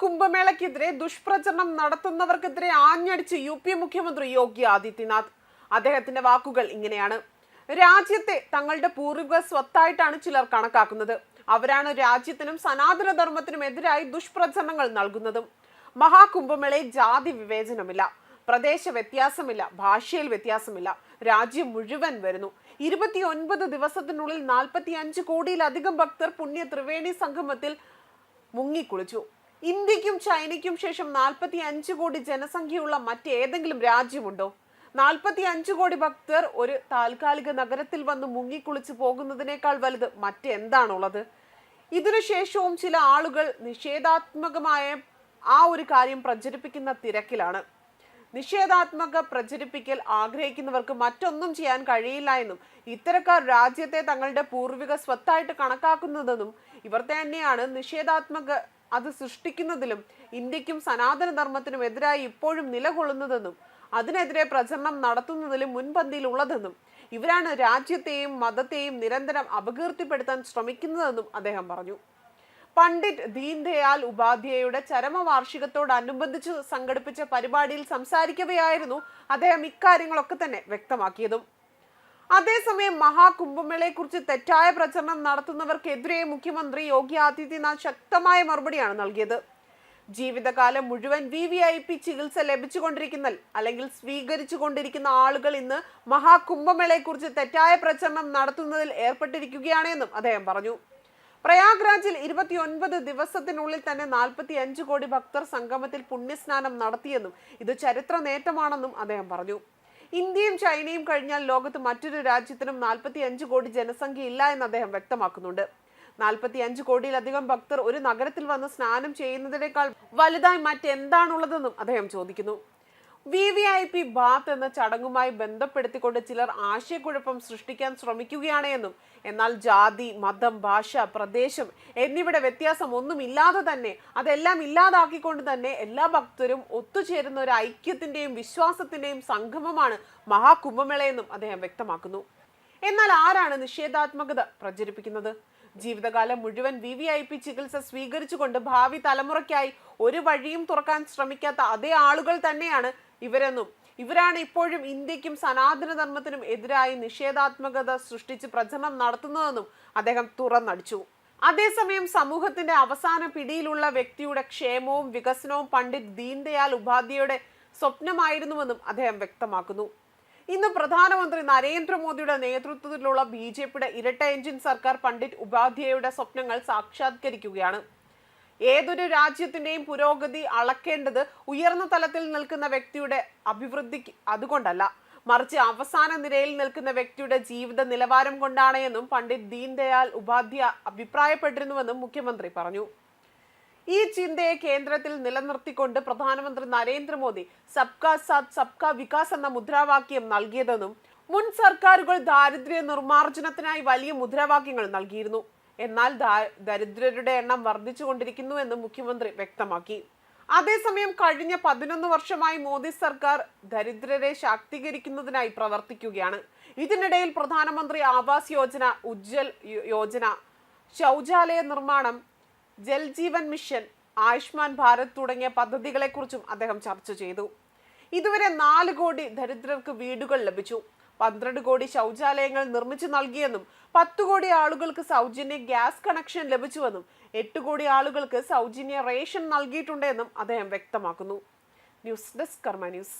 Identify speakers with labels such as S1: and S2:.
S1: മഹാകുംഭമേളയ്ക്കെതിരെ ദുഷ്പ്രചരണം നടത്തുന്നവർക്കെതിരെ ആഞ്ഞടിച്ച് U P മുഖ്യമന്ത്രി യോഗി ആദിത്യനാഥ്. അദ്ദേഹത്തിന്റെ വാക്കുകൾ ഇങ്ങനെയാണ്. രാജ്യത്തെ തങ്ങളുടെ പൂർവിക സ്വത്തായിട്ടാണ് ചിലർ കണക്കാക്കുന്നത്. അവരാണ് രാജ്യത്തിനും സനാതന ധർമ്മത്തിനും എതിരായി ദുഷ്പ്രചരണങ്ങൾ നൽകുന്നതും. മഹാകുംഭമേളയിൽ ജാതി വിവേചനമില്ല. പ്രദേശ വ്യത്യാസമില്ല. ഭാഷയിൽ വ്യത്യാസമില്ല. രാജ്യം മുഴുവൻ വരുന്നു. ഇരുപത്തിയൊൻപത് ദിവസത്തിനുള്ളിൽ നാൽപ്പത്തി അഞ്ച് കോടിയിലധികം ഭക്തർ പുണ്യ ത്രിവേണി സംഗമത്തിൽ മുങ്ങിക്കുളിച്ചു. ഇന്ത്യക്കും ചൈനയ്ക്കും ശേഷം നാൽപ്പത്തി അഞ്ച് കോടി ജനസംഖ്യയുള്ള മറ്റേതെങ്കിലും രാജ്യമുണ്ടോ? നാൽപ്പത്തി അഞ്ച് കോടി ഭക്തർ ഒരു താൽക്കാലിക നഗരത്തിൽ വന്ന് മുങ്ങിക്കുളിച്ച് പോകുന്നതിനേക്കാൾ വലുത് മറ്റെന്താണുള്ളത്? ഇതിനുശേഷവും ചില ആളുകൾ നിഷേധാത്മകമായ ആ ഒരു കാര്യം പ്രചരിപ്പിക്കുന്ന തിരക്കിലാണ്. നിഷേധാത്മക പ്രചരിപ്പിക്കൽ ആഗ്രഹിക്കുന്നവർക്ക് മറ്റൊന്നും ചെയ്യാൻ കഴിയില്ല എന്നും ഇത്തരക്കാർ രാജ്യത്തെ തങ്ങളുടെ പൂർവിക സ്വത്തായിട്ട് കണക്കാക്കുന്നതെന്നും ഇവർ തന്നെയാണ് നിഷേധാത്മക അത് സൃഷ്ടിക്കുന്നതിലും ഇന്ത്യക്കും സനാതന ധർമ്മത്തിനും എതിരായി ഇപ്പോഴും നിലകൊള്ളുന്നതെന്നും അതിനെതിരെ പ്രചരണം നടത്തുന്നതിലും മുൻപന്തിയിലുള്ളതെന്നും ഇവരാണ് രാജ്യത്തെയും മതത്തെയും നിരന്തരം അപകീർത്തിപ്പെടുത്താൻ ശ്രമിക്കുന്നതെന്നും അദ്ദേഹം പറഞ്ഞു. പണ്ഡിറ്റ് ദീൻദയാൽ ഉപാധ്യായയുടെ ചരമവാർഷികത്തോടനുബന്ധിച്ച് സംഘടിപ്പിച്ച പരിപാടിയിൽ സംസാരിക്കവെയായിരുന്നു അദ്ദേഹം ഇക്കാര്യങ്ങളൊക്കെ തന്നെ വ്യക്തമാക്കിയതും. അതേസമയം മഹാകുംഭമേളയെക്കുറിച്ച് തെറ്റായ പ്രചരണം നടത്തുന്നവർക്കെതിരെ മുഖ്യമന്ത്രി യോഗി ആദിത്യനാഥ് ശക്തമായ മറുപടിയാണ് നൽകിയത്. ജീവിതകാലം മുഴുവൻ വി വി ഐ പി ചികിത്സ ലഭിച്ചുകൊണ്ടിരിക്കുന്ന അല്ലെങ്കിൽ സ്വീകരിച്ചു കൊണ്ടിരിക്കുന്ന ആളുകൾ ഇന്ന് മഹാകുംഭമേളയെക്കുറിച്ച് തെറ്റായ പ്രചരണം നടത്തുന്നതിൽ ഏർപ്പെട്ടിരിക്കുകയാണെന്നും അദ്ദേഹം പറഞ്ഞു. പ്രയാഗ്രാജിൽ ഇരുപത്തിയൊൻപത് ദിവസത്തിനുള്ളിൽ തന്നെ നാൽപ്പത്തി അഞ്ച് കോടി ഭക്തർ സംഗമത്തിൽ പുണ്യസ്നാനം നടത്തിയെന്നും ഇത് ചരിത്ര നേട്ടമാണെന്നും അദ്ദേഹം പറഞ്ഞു. ഇന്ത്യയും ചൈനയും കഴിഞ്ഞാൽ ലോകത്ത് മറ്റൊരു രാജ്യത്തിനും നാൽപ്പത്തി അഞ്ച് കോടി ജനസംഖ്യ ഇല്ല എന്ന് അദ്ദേഹം വ്യക്തമാക്കുന്നുണ്ട്. നാൽപ്പത്തി അഞ്ച് കോടിയിലധികം ഭക്തർ ഒരു നഗരത്തിൽ വന്ന് സ്നാനം ചെയ്യുന്നതിനേക്കാൾ വലുതായി മറ്റെന്താണുള്ളതെന്നും അദ്ദേഹം ചോദിക്കുന്നു. V V I P bath എന്ന ചടങ്ങുമായി ബന്ധപ്പെടുത്തിക്കൊണ്ട് ചിലർ ആശയക്കുഴപ്പം സൃഷ്ടിക്കാൻ ശ്രമിക്കുകയാണ് എന്നും എന്നാൽ ജാതി മതം ഭാഷ പ്രദേശം എന്നിവയുടെ വ്യത്യാസം ഒന്നുമില്ലാതെ തന്നെ അതെല്ലാം ഇല്ലാതാക്കിക്കൊണ്ട് തന്നെ എല്ലാ ഭക്തരും ഒത്തുചേരുന്ന ഒരു ഐക്യത്തിന്റെയും വിശ്വാസത്തിന്റെയും സംഗമമാണ് മഹാകുംഭമേളയെന്നും അദ്ദേഹം വ്യക്തമാക്കുന്നു. എന്നാൽ ആരാണ് നിഷേധാത്മകത പ്രചരിപ്പിക്കുന്നത്? ജീവിതകാലം മുഴുവൻ വി വി ഐ പി ചികിത്സ സ്വീകരിച്ചുകൊണ്ട് ഭാവി തലമുറയ്ക്കായി ഒരു വഴിയും തുറക്കാൻ ശ്രമിക്കാത്ത അതേ ആളുകൾ തന്നെയാണ് ഇവരെന്നും ഇവരാണ് ഇപ്പോഴും ഇന്ത്യക്കും സനാതന ധർമ്മത്തിനും എതിരായി നിഷേധാത്മകത സൃഷ്ടിച്ച് പ്രചരണം നടത്തുന്നതെന്നും അദ്ദേഹം തുറന്നടിച്ചു. അതേസമയം സമൂഹത്തിന്റെ അവസാന പിടിയിലുള്ള വ്യക്തിയുടെ ക്ഷേമവും വികസനവും പണ്ഡിറ്റ് ദീൻദയാൽ ഉപാധ്യയുടെ സ്വപ്നമായിരുന്നുവെന്നും അദ്ദേഹം വ്യക്തമാക്കുന്നു. ഇന്ന് പ്രധാനമന്ത്രി നരേന്ദ്രമോദിയുടെ നേതൃത്വത്തിലുള്ള ബി ജെ പിയുടെ ഇരട്ട എഞ്ചിൻ സർക്കാർ പണ്ഡിറ്റ് ഉപാധ്യായയുടെ സ്വപ്നങ്ങൾ സാക്ഷാത്കരിക്കുകയാണ്. ഏതൊരു രാജ്യത്തിന്റെയും പുരോഗതി അളക്കേണ്ടത് ഉയർന്ന തലത്തിൽ നിൽക്കുന്ന വ്യക്തിയുടെ അഭിവൃദ്ധിക്ക് അതുകൊണ്ടല്ല. മറിച്ച് അവസാന നിരയിൽ നിൽക്കുന്ന വ്യക്തിയുടെ ജീവിത നിലവാരം കൊണ്ടാണ് എന്നും പണ്ഡിറ്റ് ദീൻദയാൽ ഉപാധ്യായ അഭിപ്രായപ്പെട്ടിരുന്നുവെന്നും മുഖ്യമന്ത്രി പറഞ്ഞു. ഈ ചിന്തയെ കേന്ദ്രത്തിൽ നിലനിർത്തിക്കൊണ്ട് പ്രധാനമന്ത്രി നരേന്ദ്രമോദി സബ്കാ സാത്ത് സബ്കാ വികാസ് എന്ന മുദ്രാവാക്യം നൽകിയതെന്നും മുൻ സർക്കാരുകൾ ദാരിദ്ര്യ നിർമ്മാർജനത്തിനായി വലിയ മുദ്രാവാക്യങ്ങൾ നൽകിയിരുന്നു. എന്നാൽ ദരിദ്രരുടെ എണ്ണം വർദ്ധിച്ചുകൊണ്ടിരിക്കുന്നു എന്നും മുഖ്യമന്ത്രി വ്യക്തമാക്കി. അതേസമയം കഴിഞ്ഞ പതിനൊന്ന് വർഷമായി മോദി സർക്കാർ ദരിദ്രരെ ശാക്തീകരിക്കുന്നതിനായി പ്രവർത്തിക്കുകയാണ്. ഇതിനിടയിൽ പ്രധാനമന്ത്രി ആവാസ് യോജന ഉജ്ജൽ യോജന ശൗചാലയ നിർമ്മാണം ജൽജീവൻ മിഷൻ ആയുഷ്മാൻ ഭാരത് തുടങ്ങിയ പദ്ധതികളെക്കുറിച്ചും അദ്ദേഹം ചർച്ച ചെയ്തു. ഇതുവരെ നാല് കോടി ദരിദ്രർക്ക് വീടുകൾ ലഭിച്ചു. പന്ത്രണ്ട് കോടി ശൗചാലയങ്ങൾ നിർമ്മിച്ചു നൽകിയെന്നും പത്ത് കോടി ആളുകൾക്ക് സൗജന്യ ഗ്യാസ് കണക്ഷൻ ലഭിച്ചുവെന്നും എട്ട് കോടി ആളുകൾക്ക് സൗജന്യ റേഷൻ നൽകിയിട്ടുണ്ടെന്നും അദ്ദേഹം വ്യക്തമാക്കുന്നു. News desk Karma news.